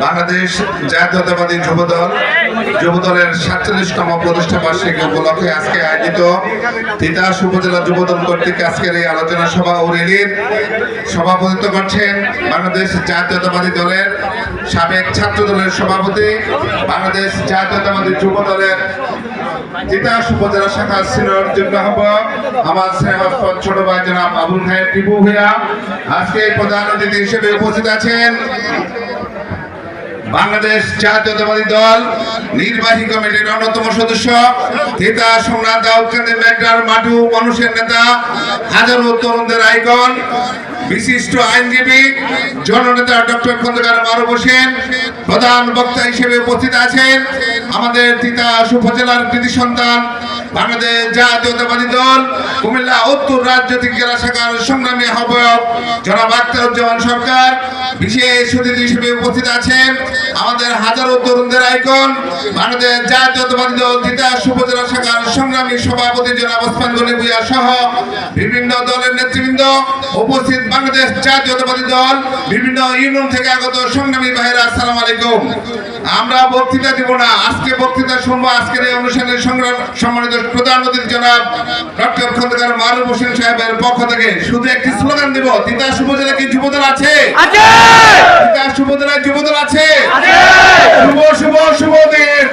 বাংলাদেশ জাতীয়তাবাদী যুবদল যুবদলের সাতচল্লিশতম প্রতিষ্ঠা বার্ষিকী উপলক্ষে আজকে আয়োজিত তিতাস উপজেলা যুবদল কর্তৃক আজকের এই আলোচনা সভা ও র্যালির সভাপতিত্ব করছেন বাংলাদেশ জাতীয়তাবাদী দলের সাবেক ছাত্র দলের সভাপতি, বাংলাদেশ জাতীয়তাবাদী যুব দলের তিতাস উপজেলা শাখা সিনিয়র যুগ্ম আহ্বায়ক আমার স্নেহাস্পদ ছোট ভাই জনাব আবুল খায়ের টিপু ভূঁইয়া আজকে প্রধান অতিথি হিসেবে উপস্থিত আছেন বাংলাদেশ জাতীয়তাবাদী দল, নির্বাহী কমিটির অন্যতম সদস্য, নেতা সোমনাথ দাউদকান্দি মেঘার মাটু মানুষের নেতা, হাজারো তরুণদের আইকন, বিশিষ্ট আইনজীবী, জননেতা ডক্টর খন্দকার মারুফ হোসেন, প্রধান বক্তা হিসেবে উপস্থিত আছেন আমাদের তিতাস উপজেলার কৃতি সন্তান বাংলাদেশ জাতীয়তাবাদী দল কুমিল্লা উত্তর রাজনৈতিক জেলা শাখার সংগ্রামী আহ্বায়ক জনাব আখতারুজ্জামান সরকার বিশেষ অতিথি হিসেবে উপস্থিত আছেন। আমাদের হাজারো তরুণদের আইকন, বাংলাদেশ জাতীয়তাবাদী দল তিতাস উপজেলা শাখার সংগ্রামী সভাপতি জনাব ওসমান গনি সহ বিভিন্ন দলের নেতৃবৃন্দ। উপস্থিত বাংলাদেশ জাতীয়তাবাদী দল বিভিন্ন ইউনিয়ন থেকে আগত সংগ্রামী ভাইরা আসসালামু আলাইকুম। আমরা বক্তৃতা দিব না আজকে বক্তৃতা শুনব আজকের এই অনুষ্ঠানের সংগ্রাম সম্মানিত প্রধান অতিথি জনাব ডক্টর খন্দকার মারুফ হোসেন সাহেবের পক্ষ থেকে। শুধু একটি স্লোগান দিব তিতাস উপজেলা কি যুবদল আছে? আছে! তিতাস উপজেলায় যুবদল আছে? আছে! শুভ শুভ শুভ দিন।